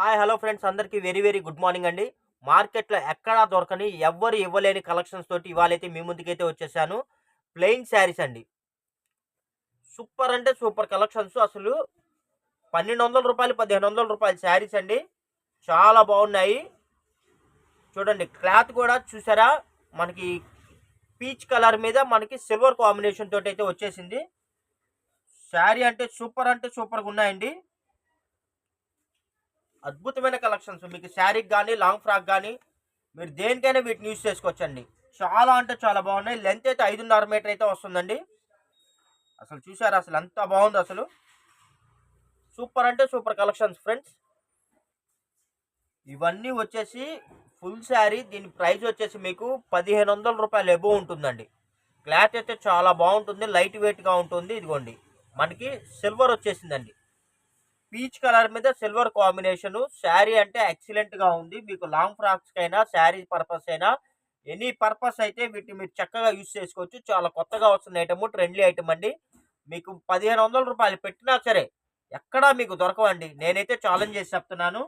Hi hello friends. అందరికీ very very good morning అండి. మార్కెట్లో ఎక్కడా దొరకని ఎవ్వరు ఇవ్వలేని కలెక్షన్స్ తోటి ఇవాళైతే మీ ముందుకైతే వచ్చేసాను. ప్లెయిన్ శారీస్ అండి. సూపర్ అంటే సూపర్ కలెక్షన్స్. అసలు పన్నెండు వందల రూపాయలు పదిహేను వందల రూపాయలు శారీస్ అండి. చాలా బాగున్నాయి. చూడండి క్లాత్ కూడా చూసారా? మనకి పీచ్ కలర్ మీద మనకి సిల్వర్ కాంబినేషన్ తోటి అయితే వచ్చేసింది. శారీ అంటే సూపర్ అంటే సూపర్గా ఉన్నాయండి. అద్భుతమైన కలెక్షన్స్. మీకు శారీకి కానీ లాంగ్ ఫ్రాక్ కానీ మీరు దేనికైనా వీటిని యూజ్ చేసుకోవచ్చండి. చాలా అంటే చాలా బాగున్నాయి. లెంత్ అయితే ఐదున్నర మీటర్ అయితే వస్తుందండి. అసలు చూసారా? అసలు ఎంత బాగుంది అసలు. సూపర్ అంటే సూపర్ కలెక్షన్స్ ఫ్రెండ్స్. ఇవన్నీ వచ్చేసి ఫుల్ శారీ. దీని ప్రైస్ వచ్చేసి మీకు పదిహేను వందల రూపాయలు ఎబో ఉంటుందండి. క్లాత్ అయితే చాలా బాగుంటుంది. లైట్ వెయిట్గా ఉంటుంది. ఇదిగోండి. మనకి సిల్వర్ వచ్చేసిందండి. పీచ్ కలర్ మీద సిల్వర్ కాంబినేషన్. శారీ అంటే ఎక్సలెంట్గా ఉంది. మీకు లాంగ్ ఫ్రాక్స్ అయినా శారీ పర్పస్ అయినా ఎనీ పర్పస్ అయితే వీటిని మీరు చక్కగా యూజ్ చేసుకోవచ్చు. చాలా కొత్తగా వస్తున్న ఐటమ్ ట్రెండ్లీ ఐటమ్ అండి. మీకు పదిహేను వందల రూపాయలు పెట్టినా సరే ఎక్కడా మీకు దొరకవండి. నేనైతే ఛాలెంజ్ చేసి చెప్తున్నాను.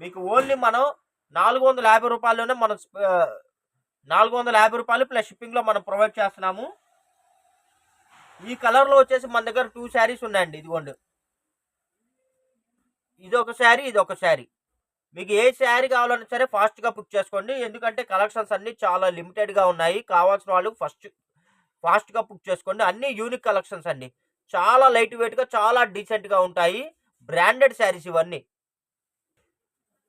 మీకు ఓన్లీ మనం నాలుగు వందల యాభై రూపాయల్లోనే మనం నాలుగు వందల యాభై రూపాయలు ప్లస్ షిప్పింగ్లో మనం ప్రొవైడ్ చేస్తున్నాము. ఈ కలర్లో వచ్చేసి మన దగ్గర టూ శారీస్ ఉన్నాయండి. ఇదిగోండి. ఇది ఒక శారీ ఇది ఒక శారీ. మీకు ఏ శారీ కావాలన్నా సరే ఫాస్ట్గా బుక్ చేసుకోండి. ఎందుకంటే కలెక్షన్స్ అన్నీ చాలా లిమిటెడ్గా ఉన్నాయి. కావాల్సిన వాళ్ళు ఫస్ట్ ఫాస్ట్గా బుక్ చేసుకోండి. అన్నీ యూనిక్ కలెక్షన్స్ అండి. చాలా లైట్ వెయిట్గా చాలా డీసెంట్గా ఉంటాయి. బ్రాండెడ్ శారీస్ ఇవన్నీ.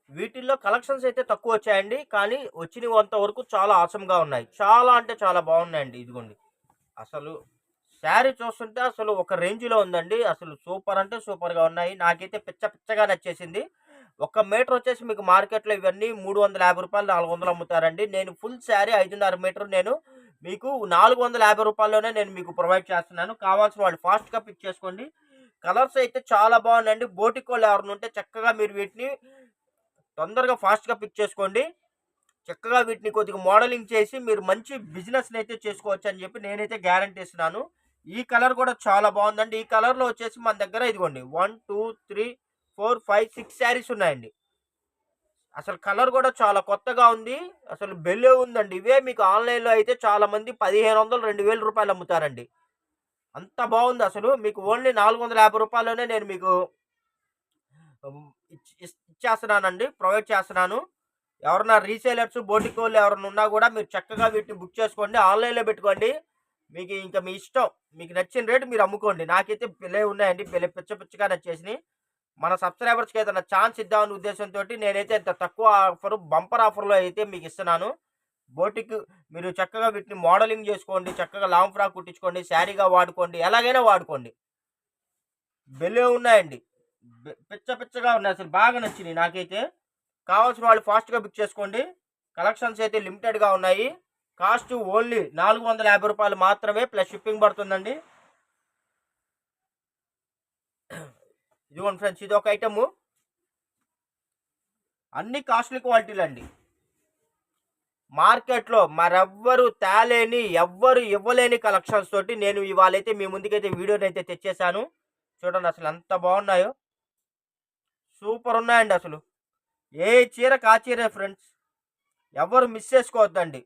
వీటిల్లో కలెక్షన్స్ అయితే తక్కువ వచ్చాయండి. కానీ వచ్చినవి వరకు చాలా ఆసంగా ఉన్నాయి. చాలా అంటే చాలా బాగున్నాయండి. ఇదిగోండి. అసలు శారీ చూస్తుంటే అసలు ఒక రేంజ్లో ఉందండి. అసలు సూపర్ అంటే సూపర్గా ఉన్నాయి. నాకైతే పిచ్చ పిచ్చగా నచ్చేసింది. ఒక మీటర్ వచ్చేసి మీకు మార్కెట్లో ఇవన్నీ మూడు వందల యాభై రూపాయలు నాలుగు వందలు అమ్ముతారండి. నేను ఫుల్ శారీ ఐదున్నర మీటర్ నేను మీకు నాలుగు వందల యాభై రూపాయల్లోనే నేను మీకు ప్రొవైడ్ చేస్తున్నాను. కావాల్సిన వాళ్ళు ఫాస్ట్గా పిక్ చేసుకోండి. కలర్స్ అయితే చాలా బాగున్నాయండి. బోటికోళ్ళు ఎవరిని ఉంటే చక్కగా మీరు వీటిని తొందరగా ఫాస్ట్గా పిక్ చేసుకోండి. చక్కగా వీటిని కొద్దిగా మోడలింగ్ చేసి మీరు మంచి బిజినెస్ని అయితే చేసుకోవచ్చు అని చెప్పి నేనైతే గ్యారంటీ ఇస్తున్నాను. ఈ కలర్ కూడా చాలా బాగుందండి. ఈ కలర్లో వచ్చేసి మన దగ్గర ఇదిగోండి. One two three four five six saris ఉన్నాయండి. అసలు కలర్ కూడా చాలా కొత్తగా ఉంది. అసలు బెల్లే ఉందండి. ఇవే మీకు ఆన్లైన్లో అయితే చాలా మంది పదిహేను వందలు రెండు వేల రూపాయలు అమ్ముతారండి. అంత బాగుంది అసలు. మీకు ఓన్లీ నాలుగు వందల యాభై రూపాయలనే నేను మీకు ఇచ్చేస్తున్నానండి. ప్రొవైడ్ చేస్తున్నాను. ఎవరన్నా రీసేలర్స్ బోటికోళ్ళు ఎవరైనా ఉన్నా కూడా మీరు చక్కగా వీటిని బుక్ చేసుకోండి. ఆన్లైన్లో పెట్టుకోండి. మీకు ఇంకా మీ ఇష్టం మీకు నచ్చిన రేటు మీరు అమ్ముకోండి. నాకైతే పిల్లే ఉన్నాయండి పిల్ల పిచ్చ పిచ్చగా నచ్చేసినాయి. మన సబ్స్క్రైబర్స్కి ఏదైనా ఛాన్స్ ఇద్దామనే ఉద్దేశంతో నేనైతే ఇంత తక్కువ ఆఫర్ బంపర్ ఆఫర్లో అయితే మీకు ఇస్తున్నాను. బోటిక్ మీరు చక్కగా వీటిని మోడలింగ్ చేసుకోండి చక్కగా లాంగ్ ఫ్రాక్ కుట్టించుకోండి శారీగా వాడుకోండి ఎలాగైనా వాడుకోండి. బెల్లే ఉన్నాయండి. పిచ్చ పిచ్చగా ఉన్నాయి అసలు బాగా నచ్చినాయి నాకైతే. కావాల్సిన వాళ్ళు ఫాస్ట్గా బుక్ చేసుకోండి. కలెక్షన్స్ అయితే లిమిటెడ్గా ఉన్నాయి. కాస్ట్ ఓన్లీ నాలుగు వందల యాభై రూపాయలు మాత్రమే ప్లస్ షిప్పింగ్ పడుతుందండి. ఇదిగోండి ఫ్రెండ్స్ ఇది ఒక ఐటము. అన్ని కాస్ట్లీ క్వాలిటీలు అండి మార్కెట్లో మరెవ్వరు తేలేని ఎవ్వరు ఇవ్వలేని కలెక్షన్స్ తోటి నేను ఇవాళైతే మీ ముందుకైతే వీడియోని అయితే తెచ్చేసాను చూడండి అసలు ఎంత బాగున్నాయో. సూపర్ ఉన్నాయండి అసలు. ఏ చీర కా చీరే ఫ్రెండ్స్? ఎవరు మిస్ చేసుకోవద్దండి.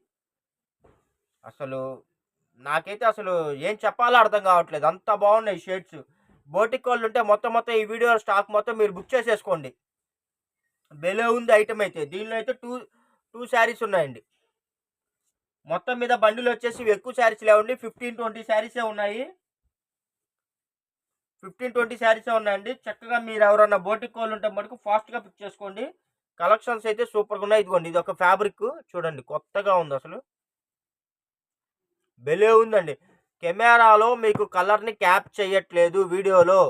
అసలు నాకైతే అసలు ఏం చెప్పాలో అర్థం కావట్లేదు. అంత బాగున్నాయి షేడ్స్. బోటిక్ వాళ్ళు ఉంటే మొత్తం మొత్తం ఈ వీడియో స్టాక్ మొత్తం మీరు బుక్ చేసేసుకోండి. బెలే ఉంది ఐటమ్ అయితే. దీనిలో అయితే టూ టూ శారీస్ ఉన్నాయండి. మొత్తం మీద బండిలు వచ్చేసి ఎక్కువ శారీస్ లేవండి. ఫిఫ్టీన్ ట్వంటీ శారీసే ఉన్నాయి. ఫిఫ్టీన్ ట్వంటీ శారీసే ఉన్నాయండి. చక్కగా మీరు ఎవరన్నా బోటిక్ వాళ్ళు ఉంటే మటుకు ఫాస్ట్గా పిక్ చేసుకోండి. కలెక్షన్స్ అయితే సూపర్గా ఉన్నాయి. ఇదిగోండి ఇది ఒక ఫ్యాబ్రిక్. చూడండి కొత్తగా ఉంది అసలు. భలే ఉందండి. కెమెరాలో మీకు కలర్ని క్యాప్ చేయట్లేదు వీడియోలో.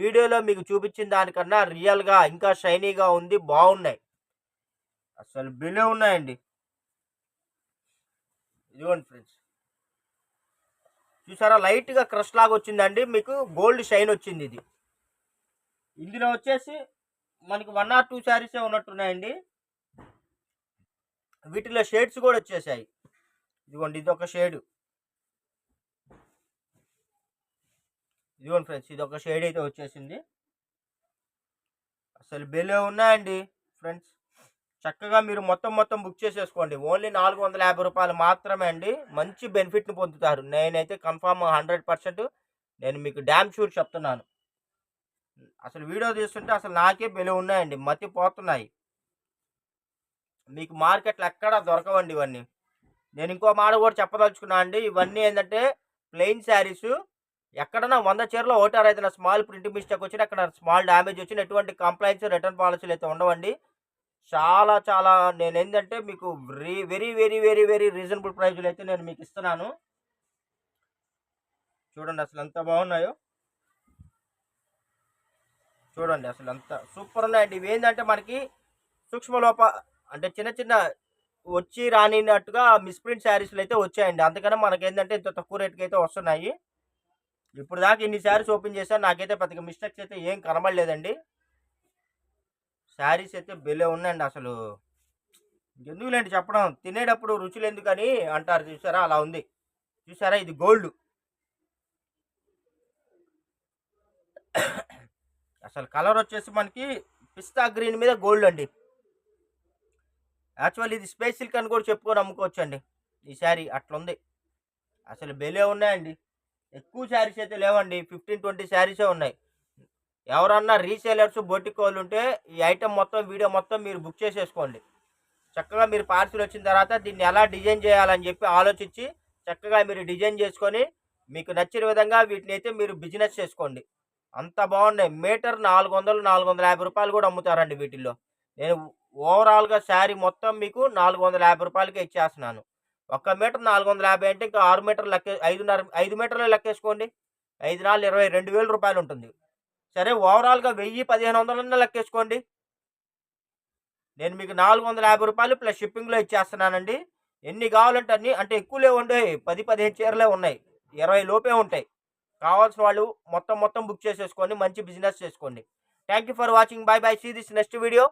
వీడియోలో మీకు చూపించిన దానికన్నా రియల్గా ఇంకా షైనీగా ఉంది బాగున్నాయి. అసలు భలే ఉన్నాయండి. ఇదిగోండి ఫ్రెండ్స్. చూసారా? లైట్గా క్రష్ లాగా వచ్చిందండి. మీకు గోల్డ్ షైన్ వచ్చింది ఇది. ఇందులో వచ్చేసి మనకి వన్ ఆర్ టూ శారీసే ఉన్నట్టున్నాయండి. వీటిలో షేడ్స్ కూడా వచ్చేసాయి. ఇదిగోండి ఇది ఒక షేడ్. ఇదిగోండి ఫ్రెండ్స్ ఇది ఒక షేడ్ అయితే వచ్చేసింది. అసలు బెలే ఉన్నాయండి ఫ్రెండ్స్. చక్కగా మీరు మొత్తం మొత్తం బుక్ చేసేసుకోండి. ఓన్లీ నాలుగు వందల యాభై రూపాయలు మాత్రమే అండి. మంచి బెనిఫిట్ని పొందుతారు. నేనైతే కన్ఫామ్ హండ్రెడ్ పర్సెంట్ నేను మీకు డ్యామ్ షూర్ చెప్తున్నాను. అసలు వీడియో తీస్తుంటే అసలు నాకే బెలు ఉన్నాయండి. మతి పోతున్నాయి. మీకు మార్కెట్లో ఎక్కడా దొరకవండి ఇవన్నీ. నేను ఇంకో మాట కూడా చెప్పదలుచుకున్నా అండి. ఇవన్నీ ఏంటంటే ప్లెయిన్ శారీస్ ఎక్కడన్నా వంద చీరలో ఓటర్ అయితే స్మాల్ ప్రింట్ మిస్టేక్ వచ్చిన అక్కడ స్మాల్ డ్యామేజ్ వచ్చిన ఎటువంటి కంప్లైంట్స్ రిటర్న్ పాలసీలు అయితే ఉండవండి. చాలా చాలా నేను ఏంటంటే మీకు very very very very very reasonable ప్రైజ్లు అయితే నేను మీకు ఇస్తున్నాను. చూడండి అసలు ఎంత బాగున్నాయో. చూడండి అసలు ఎంత సూపర్ ఉన్నాయండి. ఇవి ఏంటంటే మనకి సూక్ష్మలోప అంటే చిన్న చిన్న వచ్చి రానినట్టుగా మిస్ప్రింట్ శారీస్లు అయితే వచ్చాయండి. అందుకనే మనకి ఏంటంటే ఇంత తక్కువ రేట్కి అయితే వస్తున్నాయి. ఇప్పుడు దాకా ఇన్ని శారీస్ ఓపెన్ చేశాను నాకైతే పెద్దగా మిస్టేక్స్ అయితే ఏం కనబడలేదండి. శారీస్ అయితే బెలే ఉన్నాయండి అసలు. ఎందుకులేండి చెప్పడం? తినేటప్పుడు రుచులు ఎందుకని అంటారు చూసారా? అలా ఉంది. చూసారా? ఇది గోల్డ్. అసలు కలర్ వచ్చేసి మనకి పిస్తా గ్రీన్ మీద గోల్డ్ అండి. యాక్చువల్ ఇది స్పేస్ సిల్క్ అని కూడా చెప్పుకొని అమ్ముకోవచ్చు అండి ఈ శారీ అట్లుంది. అసలు బెలే ఉన్నాయండి. ఎక్కువ శారీస్ అయితే లేవండి. ఫిఫ్టీన్ ట్వంటీ శారీసే ఉన్నాయి. ఎవరన్నా రీసేలర్స్ బొటిక్ వాళ్ళు ఉంటే ఈ ఐటెం మొత్తం వీడియో మొత్తం మీరు బుక్ చేసేసుకోండి. చక్కగా మీరు పార్సిల్ వచ్చిన తర్వాత దీన్ని ఎలా డిజైన్ చేయాలని చెప్పి ఆలోచించి చక్కగా మీరు డిజైన్ చేసుకొని మీకు నచ్చిన విధంగా వీటిని అయితే మీరు బిజినెస్ చేసుకోండి. అంత బాగున్నాయి. మీటర్ నాలుగు వందలు నాలుగు వందల యాభై రూపాయలు కూడా అమ్ముతారండి వీటిల్లో. నేను ఓవరాల్గా శారీ మొత్తం మీకు నాలుగు వందల యాభై రూపాయలకే ఇచ్చేస్తున్నాను. ఒక్క మీటర్ నాలుగు వందల యాభై అంటే ఇంకా ఆరు మీటర్లు లెక్క ఐదున్నర ఐదు మీటర్లు లెక్కేసుకోండి. ఐదు నాలుగు ఇరవై రెండు వేల రూపాయలు ఉంటుంది. సరే ఓవరాల్గా వెయ్యి పదిహేను వందలన్నా లెక్కేసుకోండి. నేను మీకు నాలుగు వందల యాభై రూపాయలు ప్లస్ షిప్పింగ్లో ఇచ్చేస్తున్నానండి. ఎన్ని కావాలంటే అన్ని అంటే ఎక్కువలే ఉండే పది పదిహేను చీరలే ఉన్నాయి. ఇరవై లోపే ఉంటాయి. కావాల్సిన వాళ్ళు మొత్తం మొత్తం బుక్ చేసేసుకోండి. మంచి బిజినెస్ చేసుకోండి. Thank you for watching. Bye bye. See this next video.